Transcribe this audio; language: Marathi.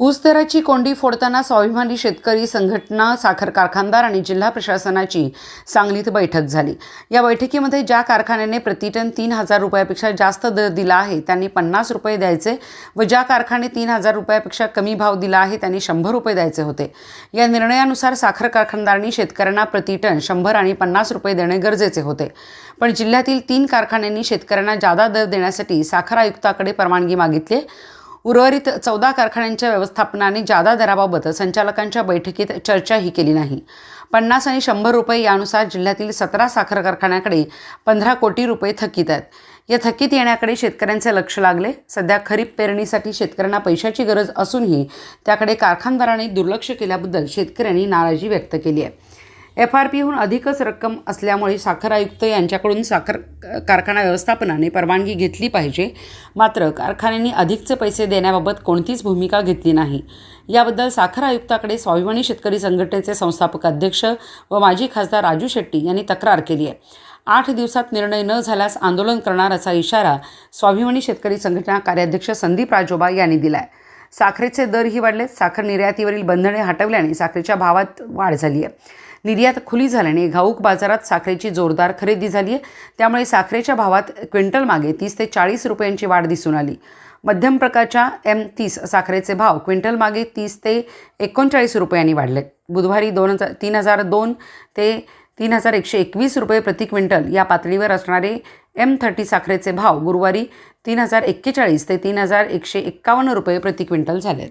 ऊसदराची कोंडी फोडताना स्वाभिमानी शेतकरी संघटना साखर कारखानदार आणि जिल्हा प्रशासनाची सांगलीत बैठक झाली. या बैठकीमध्ये ज्या कारखान्याने प्रतिटन तीन हजार रुपयापेक्षा जास्त दर दिला आहे त्यांनी पन्नास रुपये द्यायचे व ज्या कारखाने तीन हजार रुपयापेक्षा कमी भाव दिला आहे त्यांनी शंभर रुपये द्यायचे होते. या निर्णयानुसार साखर कारखानदारांनी शेतकऱ्यांना प्रतिटन शंभर आणि पन्नास रुपये देणे गरजेचे होते. पण जिल्ह्यातील तीन कारखान्यांनी शेतकऱ्यांना जादा दर देण्यासाठी साखर आयुक्ताकडे परवानगी मागितली उर्वरित चौदा कारखान्यांच्या व्यवस्थापनाने जादा दराबाबत संचालकांच्या बैठकीत चर्चाही केली नाही. पन्नास आणि शंभर रुपये यानुसार जिल्ह्यातील सतरा साखर कारखान्याकडे पंधरा कोटी रुपये थकीत आहेत. या थकीत येण्याकडे शेतकऱ्यांचे लक्ष लागले. सध्या खरीप पेरणीसाठी शेतकऱ्यांना पैशाची गरज असूनही त्याकडे कारखानदारांनी दुर्लक्ष केल्याबद्दल शेतकऱ्यांनी नाराजी व्यक्त केली आहे. एफ आर पीहून अधिकच रक्कम असल्यामुळे साखर आयुक्त यांच्याकडून साखर कारखाना व्यवस्थापनाने परवानगी घेतली पाहिजे. मात्र कारखान्यांनी अधिकचे पैसे देण्याबाबत कोणतीच भूमिका घेतली नाही. याबद्दल साखर आयुक्ताकडे स्वाभिमानी शेतकरी संघटनेचे संस्थापक अध्यक्ष व माजी खासदार राजू शेट्टी यांनी तक्रार केली आहे. आठ दिवसात निर्णय न झाल्यास आंदोलन करणार असा इशारा स्वाभिमानी शेतकरी संघटना कार्याध्यक्ष संदीप राजोबा यांनी दिला आहे साखरेचे दरही वाढलेत. साखर निर्यातीवरील बंधने हटवल्याने साखरेच्या भावात वाढ झाली आहे. निर्यात खुली झाल्याने घाऊक बाजारात साखरेची जोरदार खरेदी झाली आहे. त्यामुळे साखरेच्या भावात क्विंटल मागे तीस ते चाळीस रुपयांची वाढ दिसून आली. मध्यम प्रकारच्या एम तीस साखरेचे भाव क्विंटल मागे तीस ते एकोणचाळीस रुपयांनी वाढले. बुधवारी दोन हजार तीन हजार दोन ते तीन हजार एकशे एकवीस रुपये प्रति क्विंटल या पातळीवर असणारे एम थर्टी साखरेचे भाव गुरुवारी तीन हजार एक्केचाळीस ते तीन हजार एकशे एक्कावन्न रुपये प्रति क्विंटल झाले